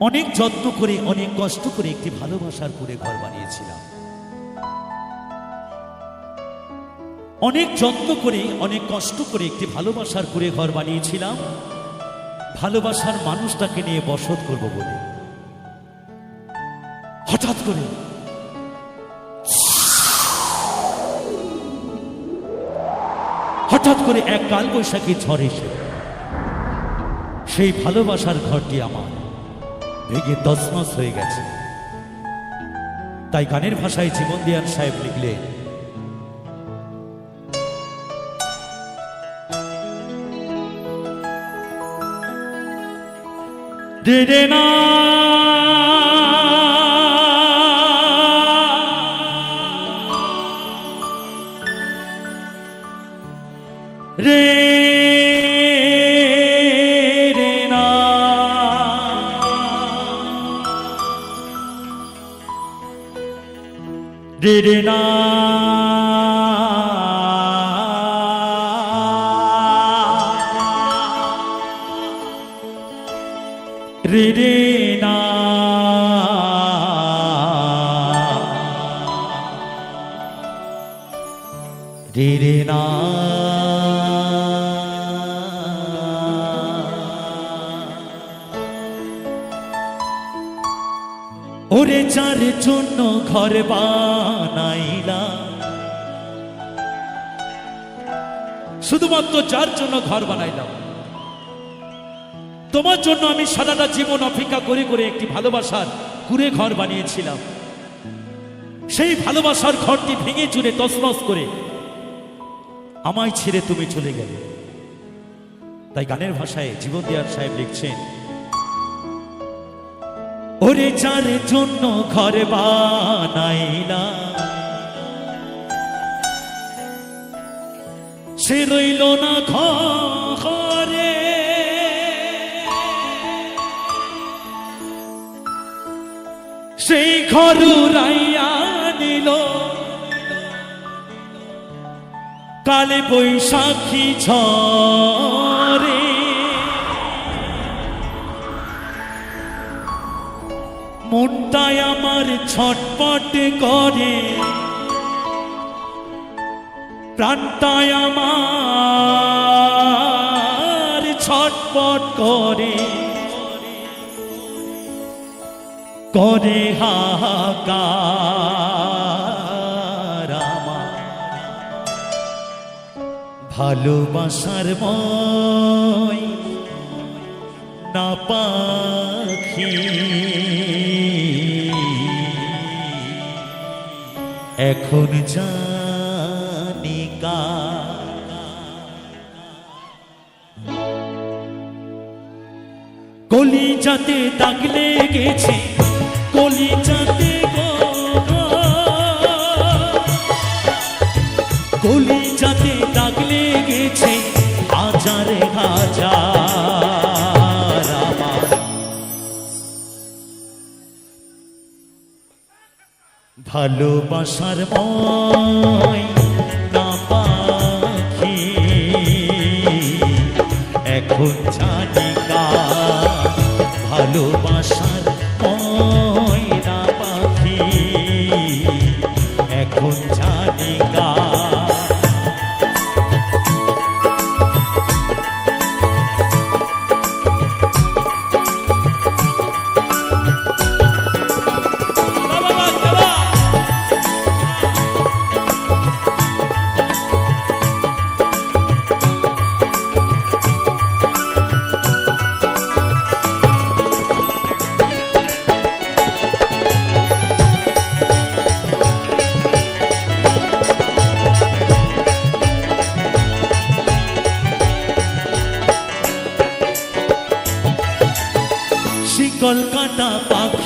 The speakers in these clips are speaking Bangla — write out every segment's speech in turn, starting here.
অনেক যত্ন করে, অনেক কষ্ট করে একটি ভালোবাসার করে ঘর বানিয়েছিলাম। অনেক যত্ন করে, অনেক কষ্ট করে একটি ভালোবাসার করে ঘর বানিয়েছিলাম। ভালোবাসার মানুষটাকে নিয়ে বসত করব বলে। হঠাৎ করে হঠাৎ করে এক কাল বৈশাখী ঝড় এসে, সেই ভালোবাসার ঘরটি আমার। ভেঙে তছনছ হয়ে গেছে। তাই গানের ভাষায় জীবন দিয়ান সাহেব লিখলে রে Vidina Ridina Ridina ওরে চার জন্য ঘর বানাইলা শুধুমাত্র যার জন্য ঘর বানাইলাম। তোমার জন্য আমি সারাটা জীবন অপেক্ষা করে করে একটি ভালোবাসার কুড়ে ঘর বানিয়েছিলাম। সেই ভালোবাসার ঘরটি ভেঙে চুরে তসনস করে আমায় ছেড়ে তুমি চলে গেলে। তাই গানের ভাষায় জীবন দিয়ার সাহেব লিখছেন ওরে যার জন্য ঘর বানাইলা। সে রইল না ঘরে। সেই ঘর রাইয়া নিল কালে বৈশাখী ঝরে মনটাই আমার ছটপট করে। প্রাণটাই আমার ছটপট করে। করে হাহাকার ভালোবাসার মই না পাখি এখন জানি। কলি যাতে দাগ লেগেছে কলি যাতে কলি যাতে দাগ লেগেছে হাজারে হাজার ভালোবাসার মই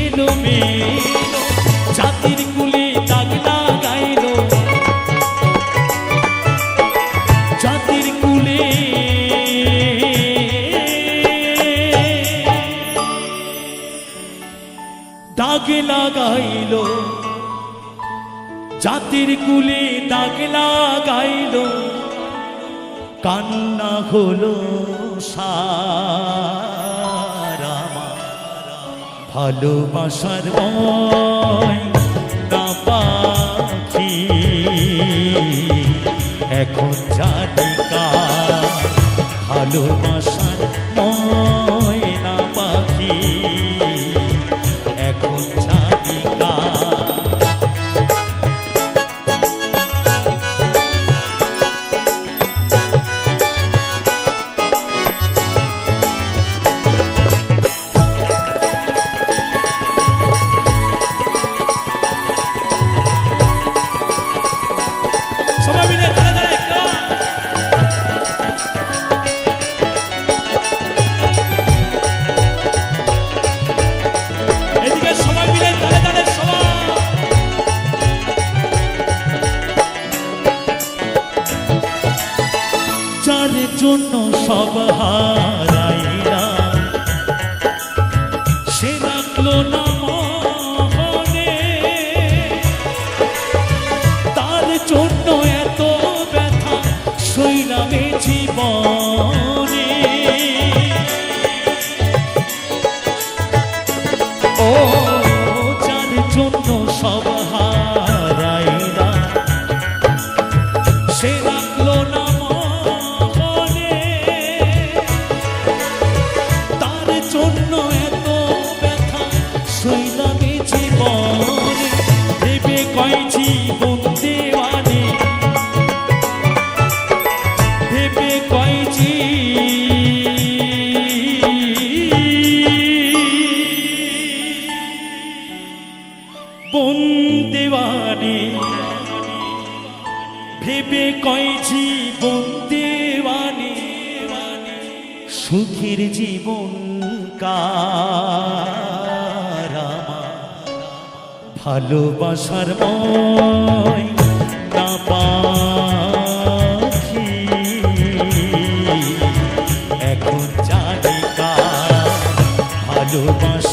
এলো মেলো, জাতির কুলে দাগ লাগাইল জাতির কুলে। দাগ লাগাইল জাতির কুলে দাগ লাগাইল কান্না হলো সা ভালোবাসার পাখি। এখন জানি কার সুখের জীবন কারামা ভালোবাসার এখন জানি কার ভালোবাসা